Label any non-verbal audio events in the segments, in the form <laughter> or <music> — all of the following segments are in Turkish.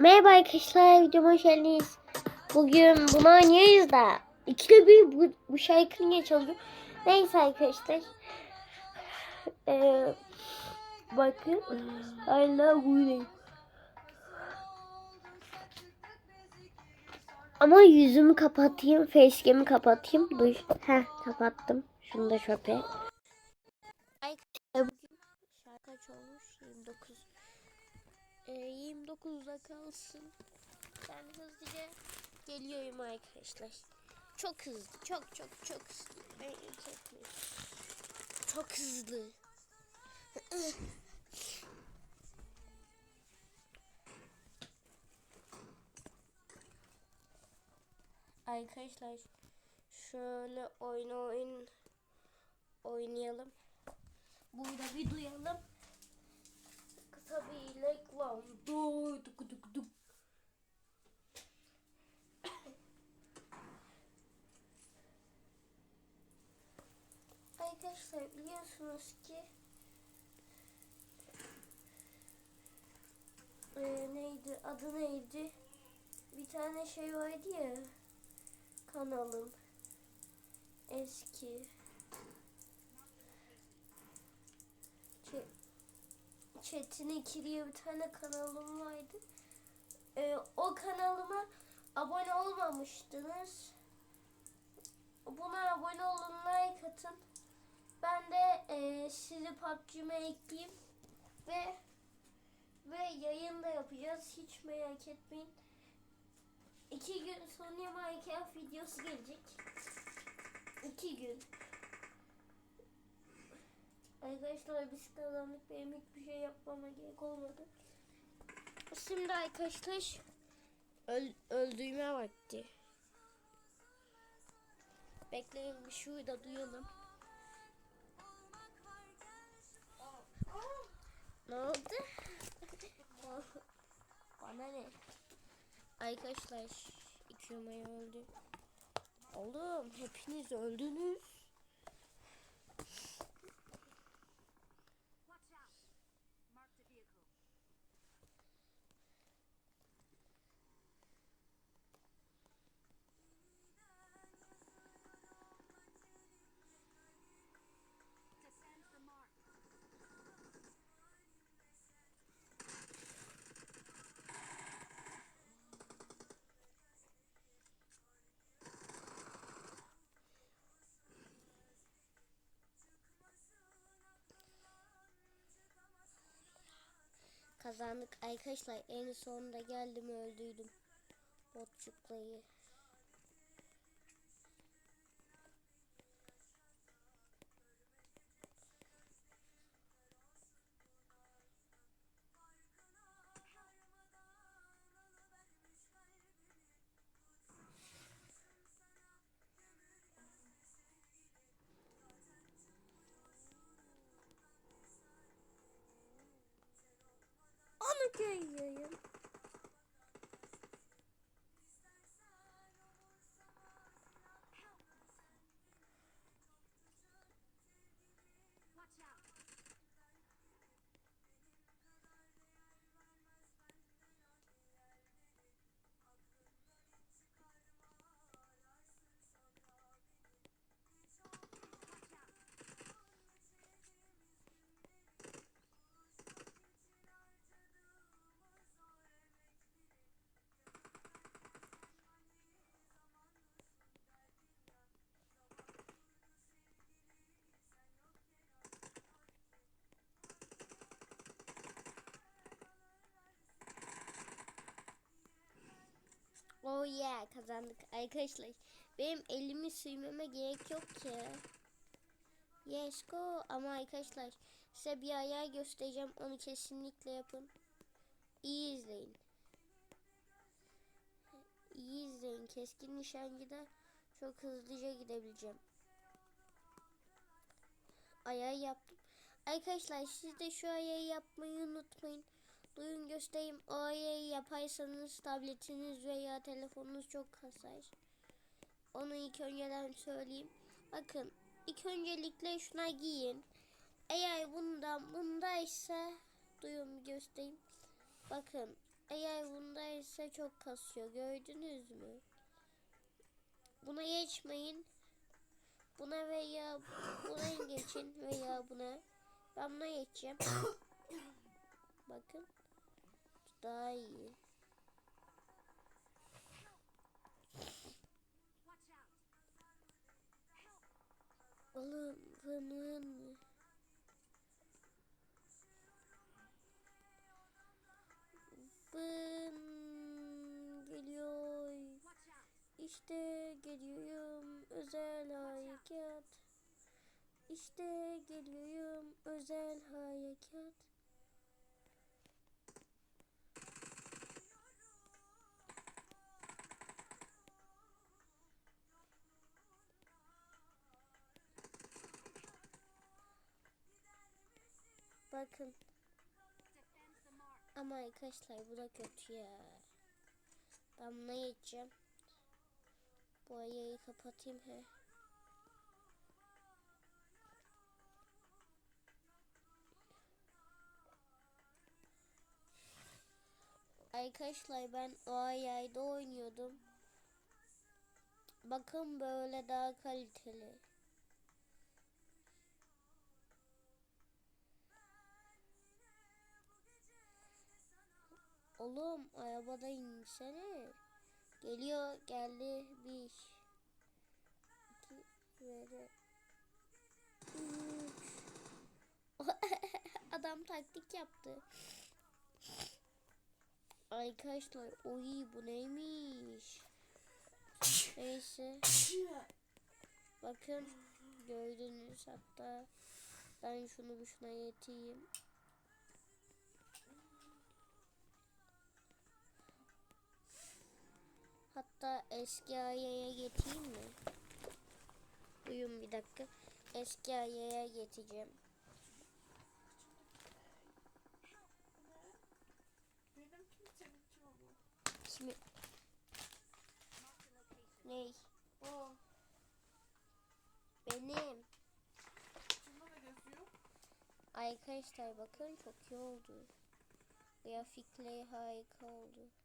Merhaba arkadaşlar videoma hoş geldiniz. Bugün bunu oynuyoruz da ikide bir bu, bu şarkı niye çalıyor? Neyse arkadaşlar. Ee, bakın hala buradayım. Ama yüzümü kapatayım, facecam'i kapatayım. Dur. Heh, kapattım. Şunu da çöpe. 29'da kalsın. Ben hızlıca geliyorum arkadaşlar. Çok hızlı. Çok çok çok hızlı. Ben çekmiyorum. Çok hızlı. Arkadaşlar şöyle oyun oyun oynayalım. Burada bir duyalım. Kısa bir reklam. Dur, duk, duk, duk. Arkadaşlar biliyorsunuz ki Ee, neydi adı neydi? Bir tane şey vardı ya kanalım. Eski Çetin İkili'ye bir tane kanalım vardı. Ee, o kanalıma abone olmamıştınız. Buna abone olun, like atın. Ben de e, sizi PUBG'me ekleyeyim ve ve yayın da yapacağız. Hiç merak etmeyin. İki gün sonra Minecraft videosu gelecek. İki gün. Arkadaşlar biz kazandık. Benim hiçbir şey yapmama gerek olmadı. Şimdi arkadaşlar öl öldürme vakti. Bekleyin bir şurada duyalım. Ne oldu? <laughs> Bana ne? Arkadaşlar iki numara öldü. Oğlum hepiniz öldünüz. Marked a vehicle. Kazandık arkadaşlar. En sonunda geldim öldüydüm. Botçuklayı. Onu görüyorum. Oh yeah kazandık arkadaşlar. Benim elimi sürmeme gerek yok ki. Yes go ama arkadaşlar size bir ayar göstereceğim onu kesinlikle yapın. İyi izleyin. İyi izleyin. Keskin nişancıda çok hızlıca gidebileceğim. Ayar yaptım. Arkadaşlar siz de şu ayarı yapmayı unutmayın. Duyun göstereyim. O ayarı yaparsanız tabletiniz veya telefonunuz çok kasar. Onu ilk önceden söyleyeyim. Bakın ilk öncelikle şuna giyin. Eğer bundan bundaysa duyun göstereyim. Bakın Eğer bundaysa çok kasıyor. Gördünüz mü? Buna geçmeyin. Buna veya buna geçin veya buna. Ben buna geçeceğim. <coughs> Bakın. Daha iyi. Oğlum bunun Bın geliyor. İşte geliyorum özel harekat. İşte geliyorum özel harekat. Bakın. Ama arkadaşlar bu da kötü ya. Ben buna geçeceğim. Bu ayayı kapatayım he. Arkadaşlar ben o ayayda oynuyordum. Bakın böyle daha kaliteli. Oğlum arabada insene. Geliyor geldi bir. iki böyle. Üç. <laughs> Adam taktik yaptı. Arkadaşlar oy bu neymiş? Neyse. Bakın gördünüz hatta ben şunu bir şuna yeteyim. Hatta eski ayaya getireyim mi? Duyun bir dakika. Eski ayaya getireceğim. Kimi? Ney? O. Benim. Arkadaşlar bakın çok iyi oldu. Grafikleri harika oldu.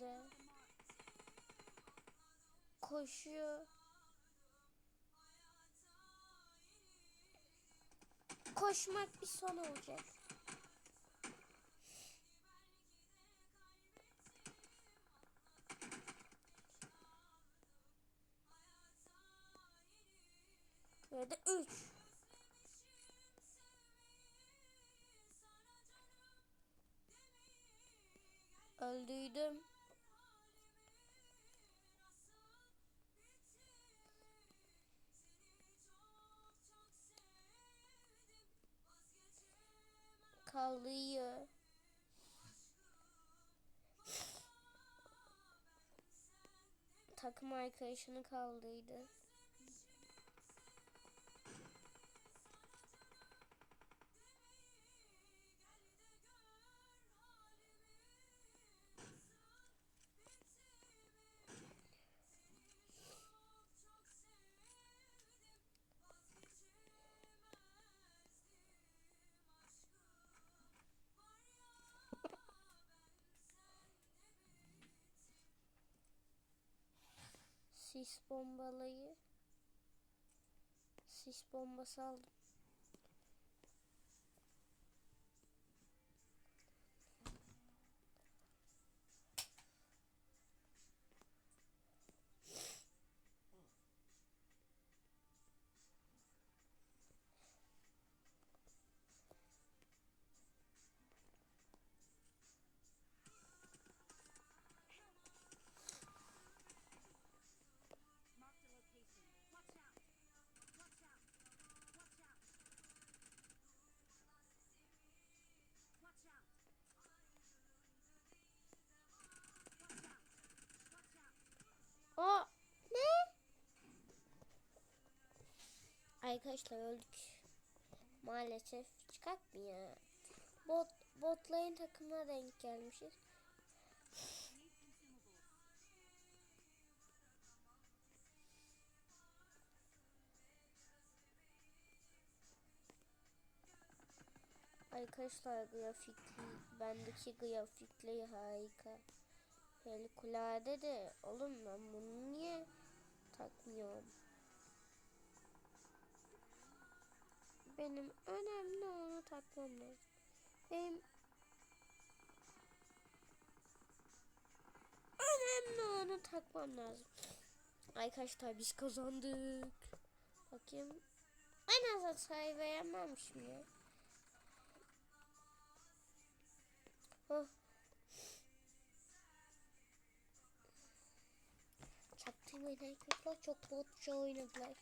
Burada koşuyor. Koşmak bir son olacak. Ve de üç. Öldüydüm. Kalıyor. Takım arkadaşını kaldıydı. Sis bombalayı. Sis bombası aldım. Arkadaşlar öldük. Maalesef çıkart mı ya? Bot, botların takımına denk gelmişiz. Arkadaşlar grafikli, bendeki grafikleri harika. Harikulade de oğlum ben bunu niye takmıyorum? Benim önemli onu takmam lazım. Benim önemli onu takmam lazım. Arkadaşlar biz kazandık. Bakayım. En az hatayı veremem ya. Hah. Çaktırmayın arkadaşlar çok botça oynadılar.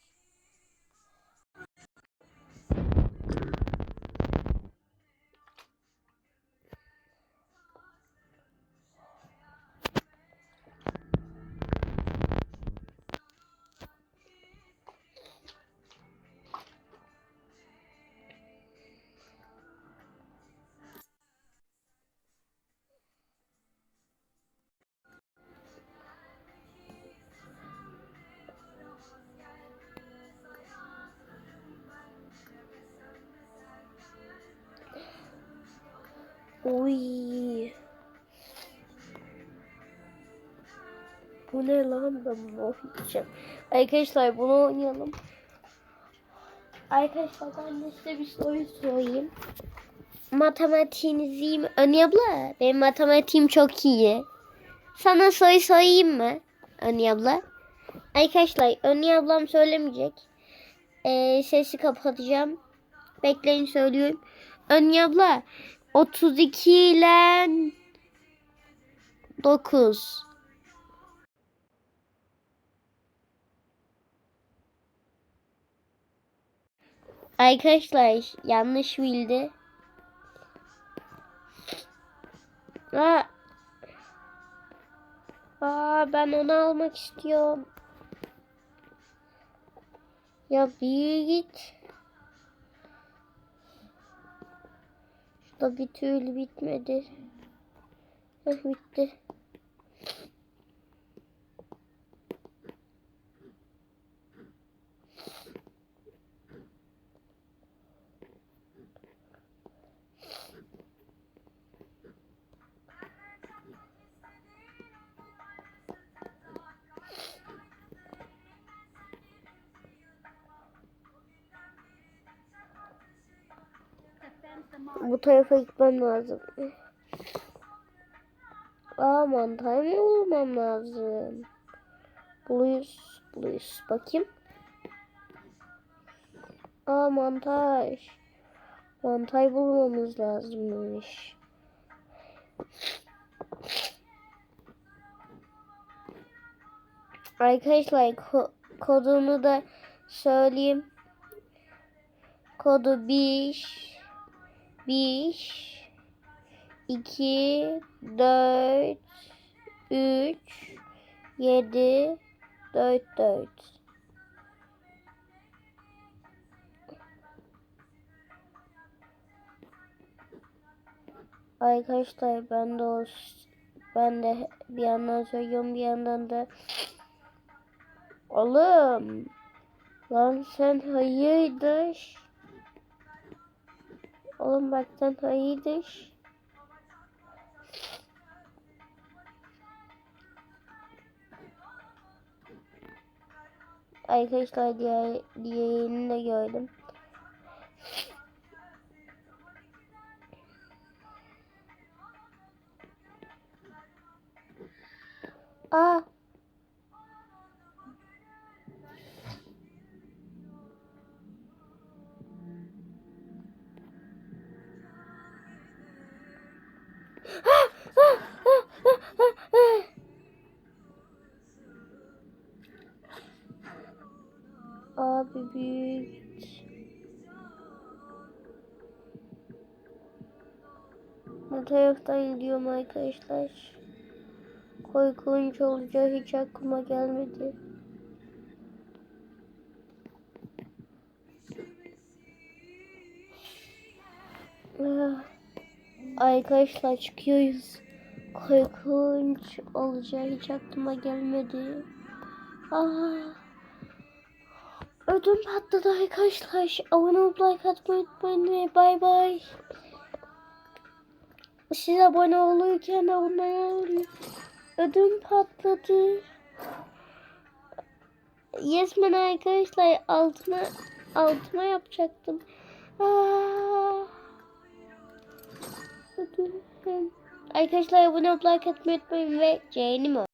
Oy. Bu ne lan ben bunu. Arkadaşlar bunu oynayalım. Arkadaşlar ben de size bir soru sorayım. Matematiğiniz iyi mi? Anne abla benim matematiğim çok iyi. Sana soru sorayım mı? Anne abla. Arkadaşlar Anne ablam söylemeyecek. Ee, sesi kapatacağım. Bekleyin söylüyorum. Anne abla 32 ile 9. Arkadaşlar yanlış bildi. Aa. Aa ben onu almak istiyorum. Ya bir git. Şurada bir türlü bitmedi. Heh, bitti. Bu tarafa gitmem lazım. Aa mantar mı bulmam lazım? Blues, blues. Bakayım. Aa mantar. Mantar bulmamız lazımmış. Arkadaşlar ko- kodunu da söyleyeyim. Kodu 1 1 2 4 3 7 4 4 Arkadaşlar ben de o ben de bir yandan söylüyorum bir yandan da Oğlum lan sen hayırdır? Oğlum bak sen? Arkadaşlar diğer, diğerini de gördüm. Aa. Abi büyük. Bu taraftan gidiyorum arkadaşlar. Korkunç olacağı hiç aklıma gelmedi. Arkadaşlar çıkıyoruz. Korkunç olacağı hiç aklıma gelmedi. Ah. Ödüm patladı arkadaşlar. Abone olup like atmayı unutmayın ve bay bay. Siz abone olurken olun. Ödüm patladı. Yes man arkadaşlar altına altına yapacaktım. Aa. Ödüm. Arkadaşlar abone olup like atmayı unutmayın ve mi?